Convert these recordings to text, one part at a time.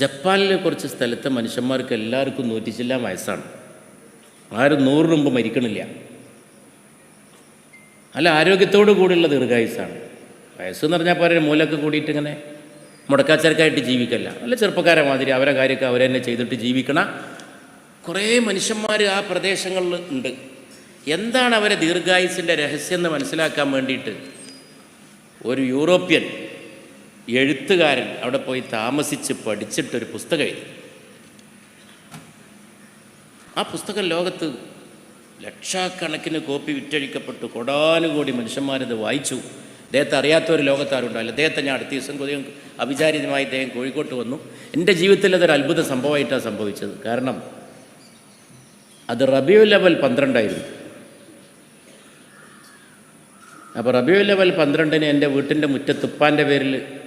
ജപ്പാനിലെ കുറച്ച് സ്ഥലത്തെ മനുഷ്യന്മാർക്ക് എല്ലാവർക്കും നൂറ്റിച്ചില്ലാൻ വയസ്സാണ്. ആരും നൂറിന് മുമ്പ് മരിക്കണില്ല. അല്ല ആരോഗ്യത്തോടു കൂടിയുള്ള ദീർഘായുസാണ് വയസ്സെന്ന് പറഞ്ഞാൽ പോരെ മൂലൊക്കെ കൂടിയിട്ട് ഇങ്ങനെ മുടക്കാച്ചരക്കായിട്ട് ജീവിക്കല്ല. അല്ല ചെറുപ്പക്കാരെ മാതിരി അവരെ കാര്യമൊക്കെ അവരെന്നെ ചെയ്തിട്ട് ജീവിക്കണ കുറേ മനുഷ്യന്മാർ ആ പ്രദേശങ്ങളിൽ ഉണ്ട്. എന്താണ് അവരെ ദീർഘായുസിന്റെ രഹസ്യം എന്ന് മനസ്സിലാക്കാൻ വേണ്ടിയിട്ട് ഒരു യൂറോപ്യൻ എഴുത്തുകാരൻ അവിടെ പോയി താമസിച്ച് പഠിച്ചിട്ടൊരു പുസ്തകം എഴുതി. ആ പുസ്തകം ലോകത്ത് ലക്ഷക്കണക്കിന് കോപ്പി വിറ്റഴിക്കപ്പെട്ടു. കൊടാനുകോടി മനുഷ്യന്മാരത് വായിച്ചു. അദ്ദേഹത്തെ അറിയാത്ത ഒരു ലോകത്താരുണ്ടാവില്ല. അദ്ദേഹത്തെ ഞാൻ അടുത്ത ദിവസം കൊതിയും അവിചാരിതമായി അദ്ദേഹം കോഴിക്കോട്ട് വന്നു. എന്റെ ജീവിതത്തിൽ അതൊരു അത്ഭുത സംഭവമായിട്ടാണ് സംഭവിച്ചത്. കാരണം അത് റബിയു ലെവൽ പന്ത്രണ്ടായിരുന്നു. അപ്പോൾ റബിയു ലെവൽ പന്ത്രണ്ടിന് എന്റെ വീട്ടിന്റെ മുറ്റത്തുപ്പാന്റെ പേരിൽ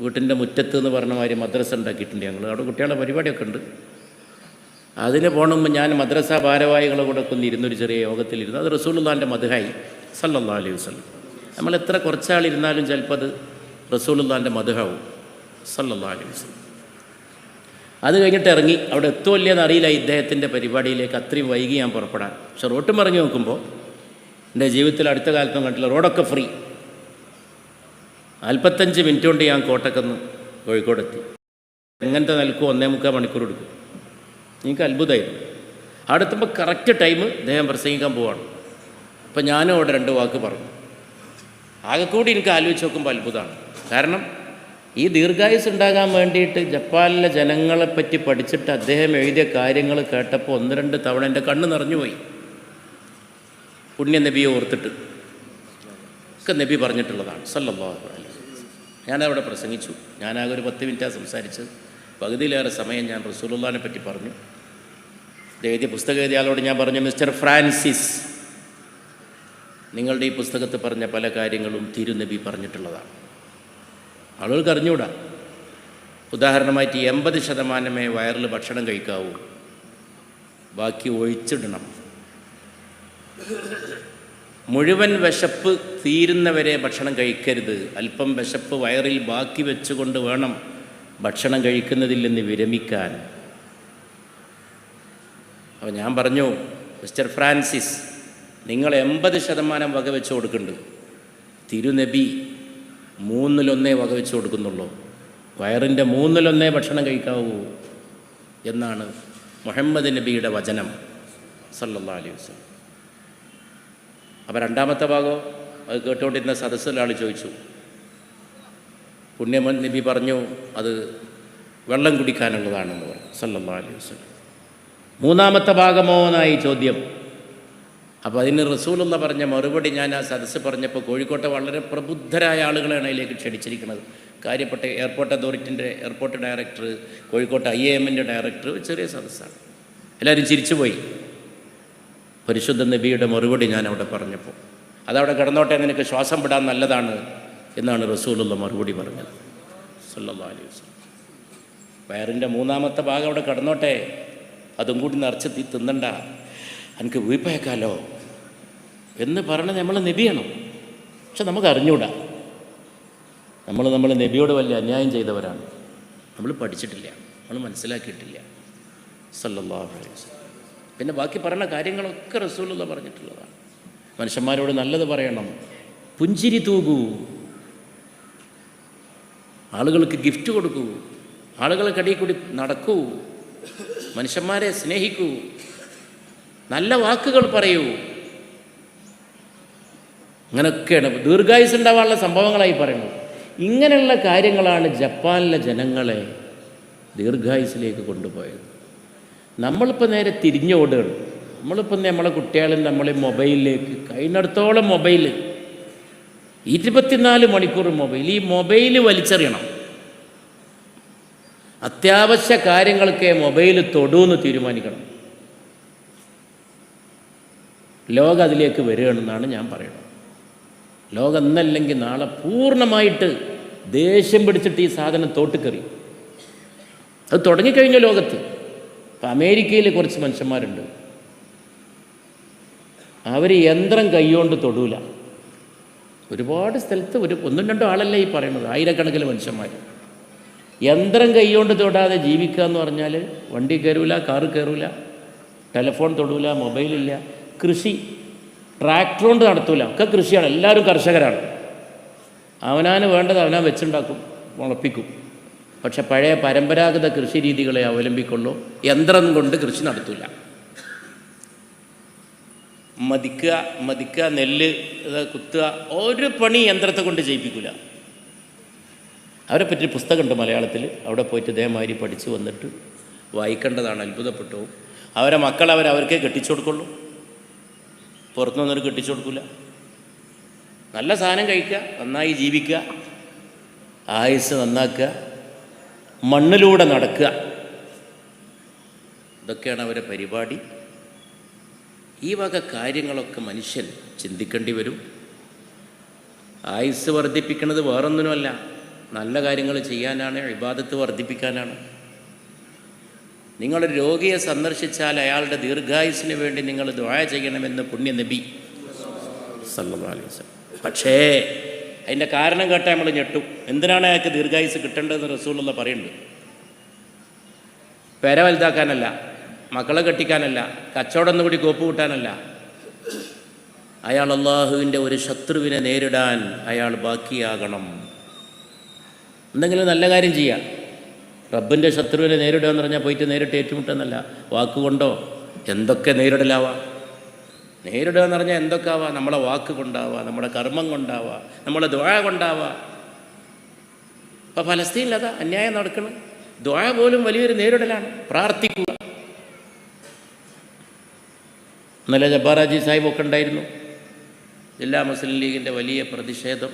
വീട്ടിന്റെ മുറ്റത്ത് എന്ന് പറഞ്ഞ മാതിരി മദ്രസ ഉണ്ടാക്കിയിട്ടുണ്ട് ഞങ്ങൾ. അവിടെ കുട്ടികളുടെ പരിപാടിയൊക്കെ ഉണ്ട്. അതിന് പോകുമ്പോൾ ഞാൻ മദ്രസ ഭാരവാഹികളെ കൂടെ ഒക്കെ ചെറിയ യോഗത്തിലിരുന്നു. അത് റസൂലുള്ളാന്റെ മധുഹായി സല്ലല്ലാ അലൈഹി വസ്ലം നമ്മൾ എത്ര കുറച്ചാളിരുന്നാലും ചിലപ്പോൾ അത് റസൂലുള്ളാന്റെ മധുഹാവും സല്ലല്ലാ അലൈഹി വസ്ലം അത് കഴിഞ്ഞിട്ട് ഇറങ്ങി അവിടെ എത്തുമോ ഇല്ലയെന്ന് അറിയില്ല ഇദ്ദേഹത്തിന്റെ പരിപാടിയിലേക്ക്. അത്രയും വൈകി ഞാൻ പുറപ്പെടാൻ. പക്ഷെ റോട്ടും ഇറങ്ങി നോക്കുമ്പോൾ എന്റെ ജീവിതത്തിൽ അടുത്ത കാലത്തും കണ്ടില്ല റോഡൊക്കെ ഫ്രീ നാൽപ്പത്തഞ്ച് മിനിറ്റ് കൊണ്ട് ഞാൻ കോട്ടക്കുന്ന് കോഴിക്കോടെത്തി. എങ്ങനത്തെ നിൽക്കും ഒന്നേ മുക്കാൽ മണിക്കൂർ എടുക്കും. എനിക്ക് അത്ഭുതമായിരുന്നു അവിടെ എത്തുമ്പോൾ കറക്റ്റ് ടൈം അദ്ദേഹം പ്രസംഗിക്കാൻ പോവാണ്. അപ്പം ഞാനും അവിടെ രണ്ട് വാക്ക് പറഞ്ഞു. ആകെക്കൂടി കൂടി എനിക്ക് ആലോചിച്ച് നോക്കുമ്പോൾ അത്ഭുതമാണ് കാരണം ഈ ദീർഘായുസ് ഉണ്ടാകാൻ വേണ്ടിയിട്ട് ജപ്പാനിലെ ജനങ്ങളെപ്പറ്റി പഠിച്ചിട്ട് അദ്ദേഹം എഴുതിയ കാര്യങ്ങൾ കേട്ടപ്പോൾ ഒന്ന് രണ്ട് തവണ എന്റെ കണ്ണ് നിറഞ്ഞുപോയി പുണ്യ നബിയെ ഓർത്തിട്ട്. ഒക്കെ നബി പറഞ്ഞിട്ടുള്ളതാണ്. സല്ലല്ലാഹു അലൈഹി. ഞാനവിടെ പ്രസംഗിച്ചു. ഞാനാകെ ഒരു പത്ത് മിനിറ്റാണ് സംസാരിച്ചത്. പകുതിയിലേറെ സമയം ഞാൻ റസൂലുള്ളാനെ പറ്റി പറഞ്ഞു. എഴുതിയ പുസ്തകം ഞാൻ പറഞ്ഞു മിസ്റ്റർ ഫ്രാൻസിസ് നിങ്ങളുടെ ഈ പുസ്തകത്തിൽ പറഞ്ഞ പല കാര്യങ്ങളും തിരുനബി പറഞ്ഞിട്ടുള്ളതാണ്. ആളുകൾക്ക് അറിഞ്ഞുകൂടാ. ഉദാഹരണമായിട്ട് എൺപത് ശതമാനമേ വയറിൽ ഭക്ഷണം കഴിക്കാവൂ. ബാക്കി ഒഴിച്ചിടണം. മുഴുവൻ വിശപ്പ് തീരുന്നവരെ ഭക്ഷണം കഴിക്കരുത്. അല്പം വിശപ്പ് വയറിൽ ബാക്കി വെച്ചുകൊണ്ട് വേണം ഭക്ഷണം കഴിക്കുന്നതിൽ നിന്ന് വിരമിക്കാൻ. അപ്പോൾ ഞാൻ പറഞ്ഞു മിസ്റ്റർ ഫ്രാൻസിസ് നിങ്ങൾ എൺപത് ശതമാനം വകവെച്ച് കൊടുക്കുന്നുണ്ട്. തിരുനബി മൂന്നിലൊന്നേ വകവെച്ച് കൊടുക്കുന്നുള്ളൂ. വയറിന്റെ മൂന്നിലൊന്നേ ഭക്ഷണം കഴിക്കാവൂ എന്നാണ് മുഹമ്മദ് നബിയുടെ വചനം. സല്ലല്ലാഹു അലൈഹി വസല്ലം. അപ്പോൾ രണ്ടാമത്തെ ഭാഗം അത് കേട്ടുകൊണ്ടിരുന്ന സദസ്സിലാൾ ചോദിച്ചു. പുണ്യമൻ നബി പറഞ്ഞു അത് വെള്ളം കുടിക്കാനുള്ളതാണെന്ന് പറഞ്ഞു സല്ലല്ലാഹു അലൈഹി വസ്ലം മൂന്നാമത്തെ ഭാഗമോ എന്നായി ചോദ്യം. അപ്പോൾ അതിന് റസൂലുള്ള പറഞ്ഞ മറുപടി ഞാൻ ആ സദസ്സ് പറഞ്ഞപ്പോൾ കോഴിക്കോട്ടെ വളരെ പ്രബുദ്ധരായ ആളുകളാണ് അതിലേക്ക് ക്ഷണിച്ചിരിക്കുന്നത്. കാര്യപ്പെട്ട എയർപോർട്ട് അതോറിറ്റിന്റെ എയർപോർട്ട് ഡയറക്ടർ കോഴിക്കോട്ടെ ഐ എ എമ്മിന്റെ ഡയറക്ടർ ചെറിയ സദസ്സാണ്. എല്ലാവരും ചിരിച്ചുപോയി. പരിശുദ്ധ നബിയുടെ മറുപടി ഞാൻ അവിടെ പറഞ്ഞപ്പോൾ. അതവിടെ കിടന്നോട്ടെ നിനക്ക് ശ്വാസം വിടാൻ നല്ലതാണ് എന്നാണ് റസൂലുള്ള മറുപടി പറഞ്ഞത്. സല്ലല്ലാഹു അലൈഹി വസല്ലം. വയറിന്റെ മൂന്നാമത്തെ ഭാഗം അവിടെ കിടന്നോട്ടെ അതും കൂടി നിറച്ച് തീ തിന്നണ്ട. എനിക്ക് വീപ്പയക്കാലോ? എന്ന് പറഞ്ഞ് നമ്മൾ നബിയണം. പക്ഷെ നമുക്ക് അറിഞ്ഞൂടാ. നമ്മൾ നമ്മൾ നബിയോട് വലിയ അന്യായം ചെയ്തവരാണ്. നമ്മൾ പഠിച്ചിട്ടില്ല. നമ്മൾ മനസ്സിലാക്കിയിട്ടില്ല. സല്ലല്ലാഹു അലൈഹി വസല്ലം. പിന്നെ ബാക്കി പറയുന്ന കാര്യങ്ങളൊക്കെ റസൂലുള്ള പറഞ്ഞിട്ടുള്ളതാണ്. മനുഷ്യന്മാരോട് നല്ലത് പറയണം. പുഞ്ചിരി തൂകൂ. ആളുകൾക്ക് ഗിഫ്റ്റ് കൊടുക്കൂ. ആളുകളെ കടി കൂടി നടക്കൂ. മനുഷ്യന്മാരെ സ്നേഹിക്കൂ. നല്ല വാക്കുകൾ പറയൂ. അങ്ങനെയൊക്കെയാണ് ദീർഘായുസ് ഉണ്ടാവാനുള്ള സംഭവങ്ങളായി പറയുന്നത്. ഇങ്ങനെയുള്ള കാര്യങ്ങളാണ് ജപ്പാനിലെ ജനങ്ങളെ ദീർഘായുസിലേക്ക് കൊണ്ടുപോയത്. നമ്മളിപ്പോൾ നേരെ തിരിഞ്ഞോടുകയാണ് നമ്മളിപ്പോൾ നമ്മളെ കുട്ടികളും നമ്മളെ മൊബൈലിലേക്ക് കഴിഞ്ഞിടത്തോളം മൊബൈൽ ഇരുപത്തിനാല് മണിക്കൂർ മൊബൈൽ ഈ മൊബൈൽ വലിച്ചെറിയണം. അത്യാവശ്യ കാര്യങ്ങൾക്ക് മൊബൈൽ തൊടുമെന്ന് തീരുമാനിക്കണം. ലോകം അതിലേക്ക് വരികയാണെന്നാണ് ഞാൻ പറയുന്നത്. ലോകം എന്നല്ലെങ്കിൽ നാളെ പൂർണമായിട്ട് ദേഷ്യം പിടിച്ചിട്ട് ഈ സാധനം തോട്ടിക്കറി അത് തുടങ്ങിക്കഴിഞ്ഞ ലോകത്ത്. ഇപ്പം അമേരിക്കയിൽ കുറച്ച് മനുഷ്യന്മാരുണ്ട്. അവർ യന്ത്രം കൈകൊണ്ട് തൊടൂല. ഒരുപാട് സ്ഥലത്ത് ഒരു ഒന്നും രണ്ടും ആളല്ല ഈ പറയുന്നത്. ആയിരക്കണക്കിന് മനുഷ്യന്മാർ യന്ത്രം കൈകൊണ്ട് തൊടാതെ ജീവിക്കുക എന്ന് പറഞ്ഞാൽ വണ്ടി കയറൂല കാറ് കയറൂല ടെലിഫോൺ തൊടൂല മൊബൈലില്ല കൃഷി ട്രാക്ടർ കൊണ്ട് നടത്തൂല. ഒക്കെ കൃഷിയാണ്. എല്ലാവരും കർഷകരാണ്. അവനാന് വേണ്ടത് അവനാ വെച്ചുണ്ടാക്കും മുളപ്പിക്കും പക്ഷെ പഴയ പരമ്പരാഗത കൃഷി രീതികളെ അവലംബിക്കുള്ളൂ യന്ത്രം കൊണ്ട് കൃഷി നടത്തില്ല മതിക്കുക മതിക്കുക നെല്ല് കുത്തുക ഒരു പണി യന്ത്രത്തെ കൊണ്ട് ചെയ്യിപ്പിക്കില്ല അവരെ പറ്റി പുസ്തകമുണ്ട് മലയാളത്തിൽ. അവിടെ പോയിട്ട് ഇതേമാതിരി പഠിച്ചു വന്നിട്ട് വായിക്കേണ്ടതാണ് അത്ഭുതപ്പെട്ടു. അവരെ മക്കൾ അവർ അവർക്കേ കെട്ടിച്ചു കൊടുക്കുള്ളൂ. പുറത്തു നിന്നൊരു കെട്ടിച്ചു കൊടുക്കില്ല നല്ല സാധനം കഴിക്കുക നന്നായി ജീവിക്കുക ആയുസ് നന്നാക്കുക. മണ്ണിലൂടെ നടക്കുക. ഇതൊക്കെയാണ് അവരെ പരിപാടി. ഈ വക കാര്യങ്ങളൊക്കെ മനുഷ്യൻ ചിന്തിക്കേണ്ടി വരും. ആയുസ് വർദ്ധിപ്പിക്കുന്നത് വേറൊന്നിനുമല്ല. നല്ല കാര്യങ്ങൾ ചെയ്യാനാണ് ഇബാദത്ത് വർദ്ധിപ്പിക്കാനാണ്. നിങ്ങളൊരു രോഗിയെ സന്ദർശിച്ചാൽ അയാളുടെ ദീർഘായുസിന് വേണ്ടി നിങ്ങൾ ദ്വായ ചെയ്യണമെന്ന് പുണ്യ നബി സല്ലല്ലാഹു അലൈഹി വസല്ലം. പക്ഷേ അതിന്റെ കാരണം കേട്ടാൽ നമ്മൾ ഞെട്ടും. എന്തിനാണ് അയാൾക്ക് ദീർഘായുസ് കിട്ടേണ്ടതെന്ന് റസൂലുള്ള പറയുന്നുണ്ട് പെര വലുതാക്കാനല്ല മക്കളെ കെട്ടിക്കാനല്ല കച്ചവടം കൂടി കോപ്പ് കൂട്ടാനല്ല. അയാൾ അള്ളാഹുവിന്റെ ഒരു ശത്രുവിനെ നേരിടാൻ അയാൾ ബാക്കിയാകണം. എന്തെങ്കിലും നല്ല കാര്യം ചെയ്യാം. റബ്ബിന്റെ ശത്രുവിനെ നേരിടുക എന്ന് പറഞ്ഞാൽ പോയിട്ട് നേരിട്ട് ഏറ്റുമുട്ടെന്നല്ല. വാക്കുകൊണ്ടോ? എന്തൊക്കെ നേരിടലാവാം? നേരിടുക എന്ന് പറഞ്ഞാൽ എന്തൊക്കെ ആവാം നമ്മളെ വാക്ക് കൊണ്ടാവാം നമ്മുടെ കർമ്മം കൊണ്ടാവാം നമ്മളെ ദ്വായ കൊണ്ടാവാം. ഫലസ്തീനിൽ അതാ അന്യായം നടക്കണം. ദ്വായ പോലും വലിയൊരു നേരിടലാണ്. പ്രാർത്ഥിക്കുക. ഇന്നലെ ജബ്ബാറാജി സാഹിബ് ഒക്കെ ഉണ്ടായിരുന്നു. ജില്ലാ മുസ്ലിം ലീഗിന്റെ വലിയ പ്രതിഷേധം.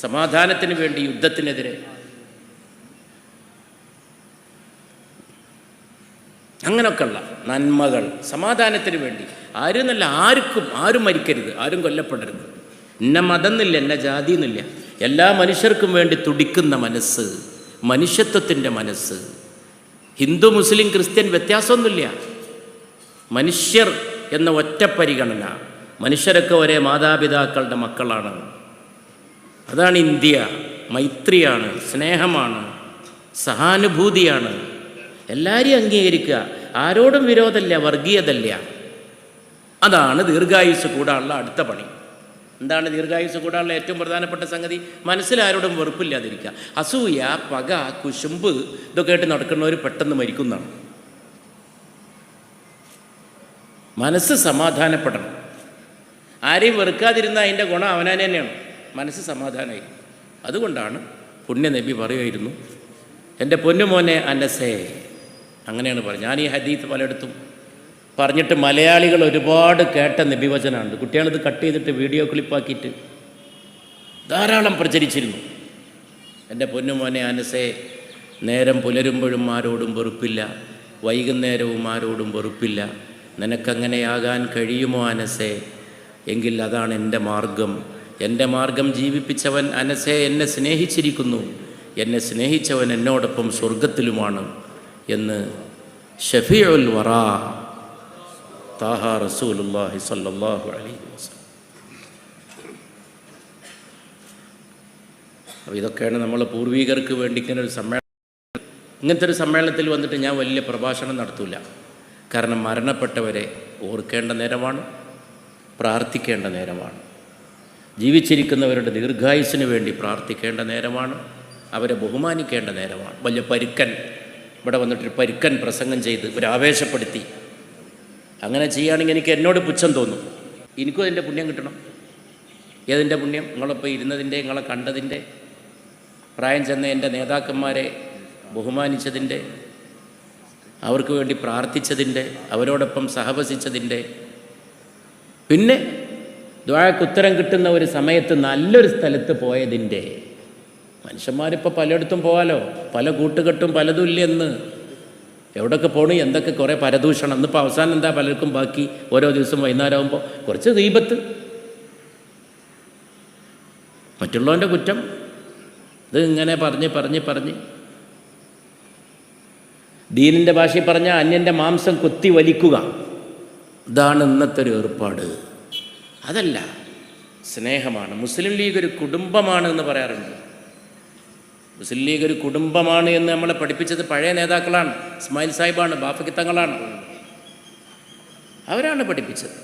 സമാധാനത്തിന് വേണ്ടി യുദ്ധത്തിനെതിരെ. അങ്ങനെയൊക്കെയുള്ള നന്മകൾ സമാധാനത്തിന് വേണ്ടി. ആരും എന്നല്ല ആർക്കും ആരും മരിക്കരുത് ആരും കൊല്ലപ്പെടരുത്. എന്ന മതം എന്നില്ല എന്ന ജാതി എന്നില്ല എല്ലാ മനുഷ്യർക്കും വേണ്ടി തുടിക്കുന്ന മനസ്സ് മനുഷ്യത്വത്തിന്റെ മനസ്സ്. ഹിന്ദു മുസ്ലിം ക്രിസ്ത്യൻ വ്യത്യാസമൊന്നുമില്ല. മനുഷ്യർ എന്ന ഒറ്റ പരിഗണന മനുഷ്യരൊക്കെ ഒരേ മാതാപിതാക്കളുടെ മക്കളാണ്. അതാണ് ഇന്ത്യ. മൈത്രിയാണ് സ്നേഹമാണ് സഹാനുഭൂതിയാണ്. എല്ലാവരെയും അംഗീകരിക്കുക. ആരോടും വിരോധമില്ല വർഗീയതല്ല അതാണ് ദീർഘായുസ് കൂടാനുള്ള അടുത്ത പണി. എന്താണ് ദീർഘായുസ് കൂടാനുള്ള ഏറ്റവും പ്രധാനപ്പെട്ട സംഗതി? മനസ്സിലാരോടും വെറുപ്പില്ലാതിരിക്കുക. അസൂയ പക കുശുമ്പ് ഇതൊക്കെ ആയിട്ട് നടക്കുന്നവർ പെട്ടെന്ന് മരിക്കുന്നതാണ്. മനസ്സ് സമാധാനപ്പെടണം. ആരെയും വെറുക്കാതിരുന്ന അതിന്റെ ഗുണം അവനാൻ തന്നെയാണ്. മനസ്സ് സമാധാനമായി അതുകൊണ്ടാണ് പുണ്യനബി പറയുമായിരുന്നു എന്റെ പൊന്നുമോനെ അനസേ. അങ്ങനെയാണ് പറഞ്ഞത്. ഞാൻ ഈ ഹദീത്ത് പലയിടത്തും പറഞ്ഞിട്ട് മലയാളികൾ ഒരുപാട് കേട്ട നിബിവചനമുണ്ട്. കുട്ടികളിത് കട്ട് ചെയ്തിട്ട് വീഡിയോ ക്ലിപ്പാക്കിയിട്ട് ധാരാളം പ്രചരിച്ചിരുന്നു. എന്റെ പൊന്നുമോനെ അനസേ നേരം പുലരുമ്പോഴും ആരോടും വെറുപ്പില്ല. വൈകുന്നേരവും ആരോടും വെറുപ്പില്ല. നിനക്കങ്ങനെയാകാൻ കഴിയുമോ അനസേ? എങ്കിൽ അതാണ് എന്റെ മാർഗം. എന്റെ മാർഗം ജീവിപ്പിച്ചവൻ അനസേ എന്നെ സ്നേഹിച്ചിരിക്കുന്നു. എന്നെ സ്നേഹിച്ചവൻ എന്നോടൊപ്പം സ്വർഗത്തിലുമാണ് എന്ന് ഷഫീഉൽ വറാ താഹ റസൂലുല്ലാഹി സല്ലല്ലാഹു അലൈഹി വസല്ലം. അപ്പോൾ ഇതൊക്കെയാണ് നമ്മൾ പൂർവീകർക്ക് വേണ്ടി ഇങ്ങനെ ഒരു സമ്മേളനം. ഇങ്ങനത്തെ ഒരു സമ്മേളനത്തിൽ വന്നിട്ട് ഞാൻ വലിയ പ്രഭാഷണം നടത്തൂല. കാരണം മരണപ്പെട്ടവരെ ഓർക്കേണ്ട നേരമാണ് പ്രാർത്ഥിക്കേണ്ട നേരമാണ്. ജീവിച്ചിരിക്കുന്നവരുടെ ദീർഘായുസിന് വേണ്ടി പ്രാർത്ഥിക്കേണ്ട നേരമാണ് അവരെ ബഹുമാനിക്കേണ്ട നേരമാണ്. വലിയ പരുക്കൻ ഇവിടെ വന്നിട്ടൊരു പരുക്കൻ പ്രസംഗം ചെയ്ത് ഒരു ആവേശപ്പെടുത്തി അങ്ങനെ ചെയ്യുകയാണെങ്കിൽ എനിക്ക് എന്നോട് പുച്ഛം തോന്നും. എനിക്കും അതിന്റെ പുണ്യം കിട്ടണം. ഏതിന്റെ പുണ്യം? നിങ്ങളിപ്പോൾ ഇരുന്നതിന്റെ നിങ്ങളെ കണ്ടതിന്റെ പ്രായം ചെന്ന എന്റെ നേതാക്കന്മാരെ ബഹുമാനിച്ചതിന്റെ അവർക്ക് വേണ്ടി പ്രാർത്ഥിച്ചതിന്റെ അവരോടൊപ്പം സഹവസിച്ചതിന്റെ. പിന്നെ ദ്വാഴക്ക് ഉത്തരം കിട്ടുന്ന ഒരു സമയത്ത് നല്ലൊരു സ്ഥലത്ത് പോയതിന്റെ. മനുഷ്യന്മാരിപ്പോൾ പലയിടത്തും പോകാലോ? പല കൂട്ടുകെട്ടും പലതും ഇല്ലെന്ന്. എവിടെയൊക്കെ പോണു എന്തൊക്കെ കുറേ പരദൂഷണം. ഇന്നിപ്പോൾ അവസാനം എന്താ പലർക്കും ബാക്കി ഓരോ ദിവസം വൈകുന്നേരം ആകുമ്പോൾ കുറച്ച് ദീപത്ത്. മറ്റുള്ളവന്റെ കുറ്റം. ഇത് ഇങ്ങനെ പറഞ്ഞ് പറഞ്ഞ് പറഞ്ഞ്. ദീനിന്റെ ഭാഷയിൽ പറഞ്ഞാൽ അന്യന്റെ മാംസം കൊത്തി വലിക്കുക. ഇതാണ് ഇന്നത്തെ ഒരു ഏർപ്പാട്. അതല്ല സ്നേഹമാണ്. മുസ്ലിം ലീഗ് ഒരു കുടുംബമാണ് എന്ന് പറയാറുണ്ട്. മുസ്ലിം ലീഗ് ഒരു കുടുംബമാണ് എന്ന് നമ്മളെ പഠിപ്പിച്ചത് പഴയ നേതാക്കളാണ്. ഇസ്മായിൽ സാഹിബാണ് ബാഫക്കിത്തങ്ങളാണ് അവരാണ് പഠിപ്പിച്ചത്.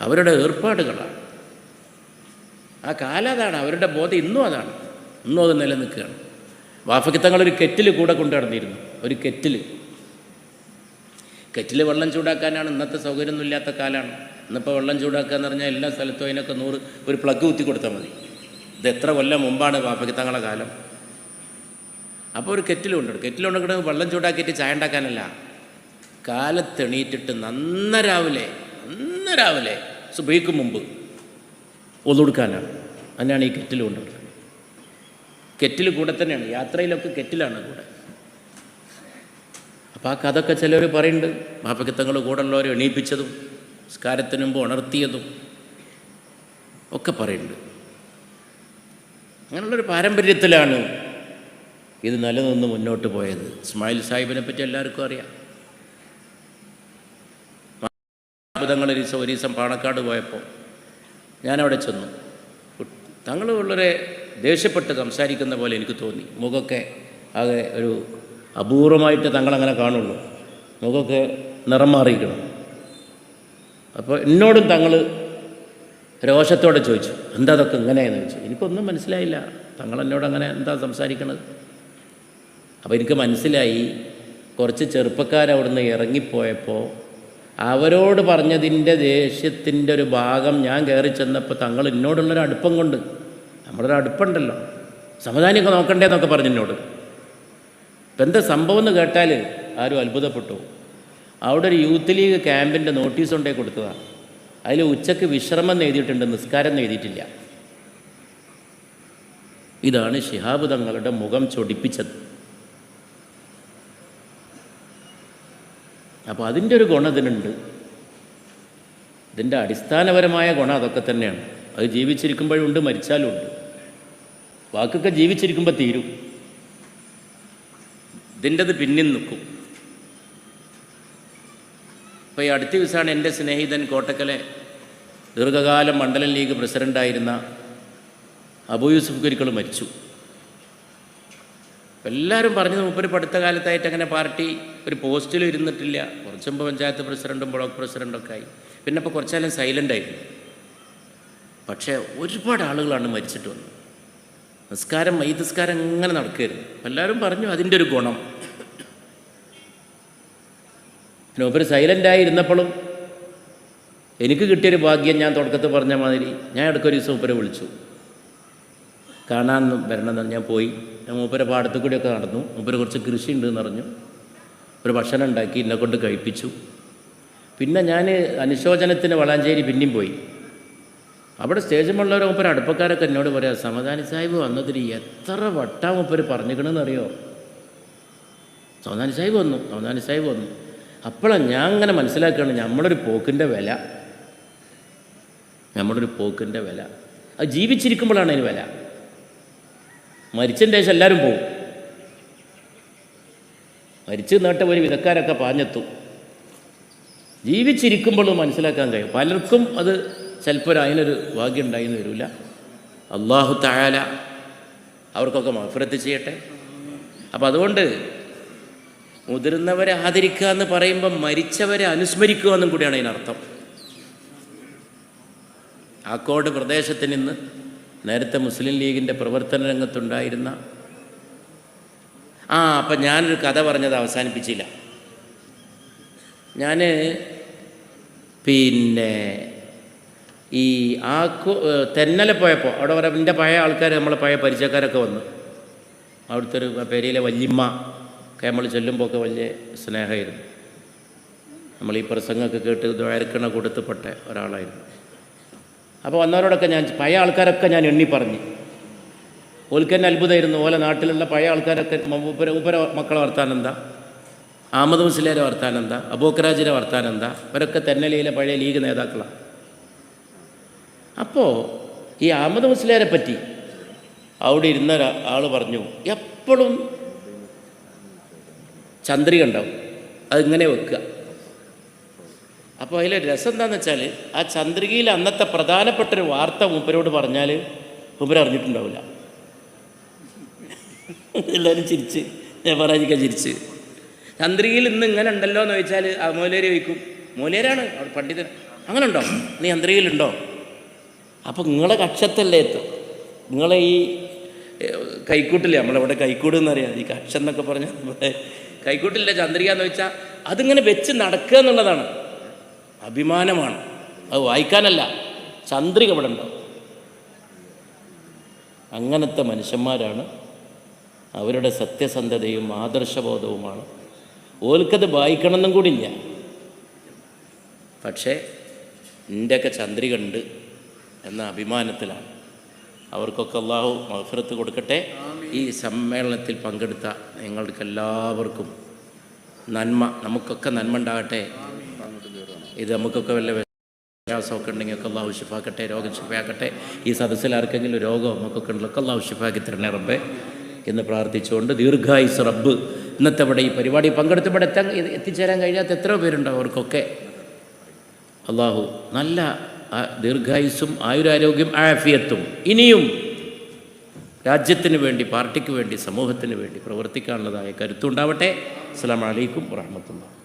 അവരുടെ ഏർപ്പാടുകളാണ്. ആ കാലം അതാണ് അവരുടെ ബോധം ഇന്നും അതാണ്. ഇന്നും അത് നിലനിൽക്കുകയാണ്. വാഫക്കിത്തങ്ങൾ ഒരു കെറ്റിൽ കൂടെ കൊണ്ടു നടന്നിരുന്നു ഒരു കെറ്റിൽ കെറ്റിൽ വെള്ളം ചൂടാക്കാനാണ് ഇന്നത്തെ സൗകര്യമൊന്നും ഇല്ലാത്ത കാലമാണ്. ഇന്നിപ്പോൾ വെള്ളം ചൂടാക്കുക എന്ന് പറഞ്ഞാൽ എല്ലാ സ്ഥലത്തും അതിനൊക്കെ നൂറ് ഒരു പ്ലഗ് കുത്തി കൊടുത്താൽ മതി. ഇത് എത്ര കൊല്ലം മുമ്പാണ് വാപ്പക്കിത്തങ്ങളെ കാലം? അപ്പോൾ ഒരു കെറ്റിൽ കൊണ്ടുവരുന്നത് വെള്ളം ചൂടാക്കിയിട്ട് ചായ ഉണ്ടാക്കാനല്ല. കാലത്തെണീറ്റിട്ട് നന്ന രാവിലെ നന്ന രാവിലെ സുബൈക്ക് മുമ്പ് ഒതുകൊടുക്കാനാണ് അതിനാണ് ഈ കെറ്റിൽ കൊണ്ടുവരുന്നത്. കെറ്റിൽ കൂടെ തന്നെയാണ്. യാത്രയിലൊക്കെ കെറ്റിലാണ് കൂടെ. അപ്പോൾ ആ കഥയൊക്കെ ചിലർ പറയുന്നുണ്ട്. മാപ്പക്കിത്തങ്ങൾ കൂടെ ഉള്ളവരെ എണീപ്പിച്ചതും സ്കാരത്തിന് മുമ്പ് ഉണർത്തിയതും ഒക്കെ പറയുന്നുണ്ട്. അങ്ങനെയുള്ളൊരു പാരമ്പര്യത്തിലാണ് ഇത് നിലനിന്ന് മുന്നോട്ട് പോയത്. ഇസ്മായിൽ സാഹിബിനെ പറ്റി എല്ലാവർക്കും അറിയാം. അത്ഭുതങ്ങൾ ഒരു ദിവസം പാണക്കാട് പോയപ്പോൾ ഞാനവിടെ ചെന്നു. തങ്ങൾ വളരെ ദേഷ്യപ്പെട്ട് സംസാരിക്കുന്ന പോലെ എനിക്ക് തോന്നി. മുഖമൊക്കെ ആകെ ഒരു അപൂർവമായിട്ട് തങ്ങളങ്ങനെ കാണുള്ളൂ. മുഖമൊക്കെ നിറം മാറിയിരിക്കണം. അപ്പോൾ എന്നോടും തങ്ങൾ രോഷത്തോടെ ചോദിച്ചു എന്താ അതൊക്കെ ഇങ്ങനെയെന്ന് ചോദിച്ചു? എനിക്കൊന്നും മനസ്സിലായില്ല. തങ്ങൾ എന്നോട് അങ്ങനെ എന്താ സംസാരിക്കണത്? അപ്പോൾ എനിക്ക് മനസ്സിലായി കുറച്ച് ചെറുപ്പക്കാരവിടുന്ന് ഇറങ്ങിപ്പോയപ്പോൾ അവരോട് പറഞ്ഞതിന്റെ ദേഷ്യത്തിന്റെ ഒരു ഭാഗം ഞാൻ കയറി ചെന്നപ്പോൾ തങ്ങൾ എന്നോടുള്ളൊരു അടുപ്പം കൊണ്ട് നമ്മളൊരു അടുപ്പുണ്ടല്ലോ. സമാധാനമൊക്കെ നോക്കണ്ടേന്നൊക്കെ പറഞ്ഞു എന്നോട് ഇപ്പം എന്താ സംഭവം എന്ന് കേട്ടാൽ ആരും അത്ഭുതപ്പെട്ടു. അവിടെ ഒരു യൂത്ത് ലീഗ് ക്യാമ്പിന്റെ നോട്ടീസ് കൊണ്ടേ കൊടുത്തതാണ് അതിൽ ഉച്ചയ്ക്ക് വിശ്രമം നേടിയിട്ടുണ്ട് നിസ്കാരം നേടിയിട്ടില്ല ഇതാണ് ശിഹാബ് തങ്ങളുടെ മുഖം ചൊടിപ്പിച്ചത്. അപ്പോൾ അതിന്റെ ഒരു ഗുണം ഇതിനുണ്ട്. ഇതിന്റെ അടിസ്ഥാനപരമായ ഗുണം അതൊക്കെ തന്നെയാണ്. അത് ജീവിച്ചിരിക്കുമ്പോഴുണ്ട് മരിച്ചാലും ഉണ്ട്. വാക്കൊക്കെ ജീവിച്ചിരിക്കുമ്പോൾ തീരും. ഇതിന്റെത് പിന്നിൽ നിൽക്കും. ഇപ്പോൾ ഈ അടുത്ത ദിവസമാണ് എന്റെ സ്നേഹിതൻ കോട്ടക്കലെ ദീർഘകാലം മണ്ഡലം ലീഗ് പ്രസിഡന്റായിരുന്ന അബു യൂസുഫ് കുരുക്കൾ മരിച്ചു. എല്ലാവരും പറഞ്ഞത് മുപ്പര് പഠിത്ത കാലത്തായിട്ട് അങ്ങനെ പാർട്ടി ഒരു പോസ്റ്റിലും ഇരുന്നിട്ടില്ല. കുറച്ചും പഞ്ചായത്ത് പ്രസിഡന്റും ബ്ലോക്ക് പ്രസിഡന്റൊക്കെ ആയി. പിന്നെ ഇപ്പോൾ കുറച്ചാലും സൈലന്റ് ആയിരുന്നു. പക്ഷേ ഒരുപാട് ആളുകളാണ് മരിച്ചിട്ട് വന്നത്. നിസ്കാരം മൈ നിസ്കാരം ഇങ്ങനെ നടക്കുകയായിരുന്നു. എല്ലാവരും പറഞ്ഞു അതിന്റെ ഒരു ഗുണം. പിന്നെ ഉപരി സൈലന്റായി ഇരുന്നപ്പോഴും എനിക്ക് കിട്ടിയൊരു ഭാഗ്യം ഞാൻ തുടക്കത്തിൽ പറഞ്ഞ മാതിരി ഞാൻ ഇടയ്ക്കൊരു ദിവസം ഉപരെ വിളിച്ചു. കാണാൻ വരണമെന്ന് ഞാൻ പോയി. ഞാൻ മൂപ്പരെ പാടത്തു കൂടിയൊക്കെ നടന്നു. മൂപ്പര് കുറച്ച് കൃഷി ഉണ്ട് എന്ന് പറഞ്ഞു. ഒരു ഭക്ഷണം ഉണ്ടാക്കി എന്നെ കൊണ്ട് കഴിപ്പിച്ചു. പിന്നെ ഞാൻ അനുശോചനത്തിന് വളാഞ്ചേരി പിന്നെയും പോയി. അവിടെ സ്റ്റേജുമുള്ളവരെ മൂപ്പര് അടുപ്പക്കാരൊക്കെ എന്നോട് പറയാം സമദാനി സാഹിബ് വന്നതിൽ എത്ര വട്ടാ മൂപ്പര് പറഞ്ഞിക്കണമെന്നറിയോ സമദാനി സാഹിബ് വന്നു സമദാനി സാഹിബ് വന്നു. അപ്പോഴാണ് ഞാൻ അങ്ങനെ മനസ്സിലാക്കുകയാണ് നമ്മളൊരു പോക്കിന്റെ വില. നമ്മളൊരു പോക്കിന്റെ വില. അത് ജീവിച്ചിരിക്കുമ്പോഴാണ് അതിന് വില. മരിച്ചതിന്റെ ശേഷം എല്ലാവരും പോകും മരിച്ചു നേട്ട ഒരു വിധക്കാരൊക്കെ പാഞ്ഞെത്തും. ജീവിച്ചിരിക്കുമ്പോൾ മനസ്സിലാക്കാൻ കഴിയും. പലർക്കും അത് ചിലപ്പോൾ അതിനൊരു ഭാഗ്യം ഉണ്ടായിന്ന് വരില്ല അള്ളാഹു തായാല അവർക്കൊക്കെ മഫുരത്ത് ചെയ്യട്ടെ. അപ്പം അതുകൊണ്ട് മുതിർന്നവരെ ആദരിക്കുക എന്ന് പറയുമ്പോൾ മരിച്ചവരെ അനുസ്മരിക്കുക എന്നും കൂടിയാണ് അതിനർത്ഥം. ആക്കോട് പ്രദേശത്ത് നിന്ന് നേരത്തെ മുസ്ലിം ലീഗിന്റെ പ്രവർത്തന രംഗത്തുണ്ടായിരുന്ന ആ അപ്പം ഞാനൊരു കഥ പറഞ്ഞത് അവസാനിപ്പിച്ചില്ല. ഞാൻ പിന്നെ ഈ ആ തെന്നല പോയപ്പോൾ അവിടെ വരെ എന്റെ പഴയ ആൾക്കാർ നമ്മളെ പഴയ പരിചയക്കാരൊക്കെ വന്നു. അവിടുത്തെ ഒരു പെരയിലെ വല്യമ്മ. ഒക്കെ നമ്മൾ ചെല്ലുമ്പോൾ ഒക്കെ വലിയ സ്നേഹമായിരുന്നു. നമ്മൾ ഈ പ്രസംഗമൊക്കെ കേട്ട് ദ്വാരക്കണ കൊടുത്തപ്പെട്ട ഒരാളായിരുന്നു. അപ്പോൾ വന്നവരോടൊക്കെ ഞാൻ പഴയ ആൾക്കാരൊക്കെ ഞാൻ എണ്ണി പറഞ്ഞു. ഓൽക്ക് തന്നെ അത്ഭുതമായിരുന്നു. ഓല നാട്ടിലുള്ള പഴയ ആൾക്കാരൊക്കെ ഉപര ഉപര മക്കളെ വർത്താനം എന്താ? അഹമ്മദ് മുസ്ലിയുടെ വർത്താനം എന്താ? അബോക്കരാജിന്റെ വർത്താനം എന്താ? തെന്നലിയിലെ പഴയ ലീഗ് നേതാക്കളാണ്. അപ്പോൾ ഈ അഹമ്മദ് മുസ്ലിയാരെ പറ്റി അവിടെ ഇരുന്ന ആൾ പറഞ്ഞു എപ്പോഴും ചന്ദ്രിക ഉണ്ടാവും അതിങ്ങനെ വെക്കുക. അപ്പോൾ അതിലെ രസം എന്താണെന്ന് വെച്ചാൽ ആ ചന്ദ്രികയിൽ അന്നത്തെ പ്രധാനപ്പെട്ട ഒരു വാർത്ത മൂപ്പരോട് പറഞ്ഞാൽ മൂപ്പര അറിഞ്ഞിട്ടുണ്ടാവില്ല എല്ലാവരും ചിരിച്ച്. ഞാൻ പറയാതിരിക്കാൻ ചിരിച്ച്. ചന്ദ്രികയിൽ ഇന്ന് ഇങ്ങനെ ഉണ്ടല്ലോ എന്ന് ചോദിച്ചാൽ ആ മോലേരി ചോദിക്കും മൂലേരാണ്? പണ്ഡിതൻ. അങ്ങനെ ഉണ്ടോ നീ ചന്ദ്രികയിലുണ്ടോ? അപ്പോൾ നിങ്ങളെ കക്ഷത്തല്ലേ എത്തും. നിങ്ങളെ ഈ കൈക്കൂട്ടില്ലേ? നമ്മളിവിടെ കൈക്കൂട് എന്നറിയാം. ഈ കക്ഷം എന്നൊക്കെ പറഞ്ഞാൽ കൈക്കൂട്ടില്ല ചന്ദ്രിക എന്ന് വെച്ചാൽ അതിങ്ങനെ വെച്ച് നടക്കുക എന്നുള്ളതാണ്. അഭിമാനമാണ്. അത് വായിക്കാനല്ല ചന്ദ്രിക ഇവിടെ ഉണ്ടോ? അങ്ങനത്തെ മനുഷ്യന്മാരാണ്. അവരുടെ സത്യസന്ധതയും ആദർശബോധവുമാണ്. ഓൽക്കത് വായിക്കണമെന്നും കൂടി ഇല്ല പക്ഷേ എന്റെയൊക്കെ ചന്ദ്രിക ഉണ്ട് എന്ന അഭിമാനത്തിലാണ്. അവർക്കൊക്കെ അള്ളാഹു മഹഫിറത്ത് കൊടുക്കട്ടെ. ഈ സമ്മേളനത്തിൽ പങ്കെടുത്ത നിങ്ങൾക്കെല്ലാവർക്കും നന്മ നമുക്കൊക്കെ നന്മ ഉണ്ടാകട്ടെ. ഇത് നമുക്കൊക്കെ വല്ല പ്രയാസമൊക്കെ ഉണ്ടെങ്കിൽ ഒക്കെ അള്ളാഹു ഷിഫാക്കട്ടെ രോഗം ഷിഫാക്കട്ടെ ഈ സദസ്സിൽ ആർക്കെങ്കിലും രോഗം നമുക്കൊക്കെ ഉണ്ടല്ലോ അള്ളാഹു ഷിഫാക്കി തരണേ റബ്ബേ എന്ന് പ്രാർത്ഥിച്ചുകൊണ്ട് ദീർഘായുസ് റബ്ബ്. ഇന്നത്തെ ഇവിടെ ഈ പരിപാടി പങ്കെടുത്ത് ഇവിടെ എത്താൻ എത്തിച്ചേരാൻ കഴിയാത്ത എത്ര പേരുണ്ടോ അവർക്കൊക്കെ. അള്ളാഹു നല്ല ദീർഘായുസ്സും ആയുരാരോഗ്യം ആഫിയത്തും ഇനിയും രാജ്യത്തിന് വേണ്ടി പാർട്ടിക്ക് വേണ്ടി സമൂഹത്തിന് വേണ്ടി പ്രവർത്തിക്കാനുള്ളതായ കരുത്തുണ്ടാവട്ടെ. അസ്സാം വലൈക്കും വാഹമത്തുള്ള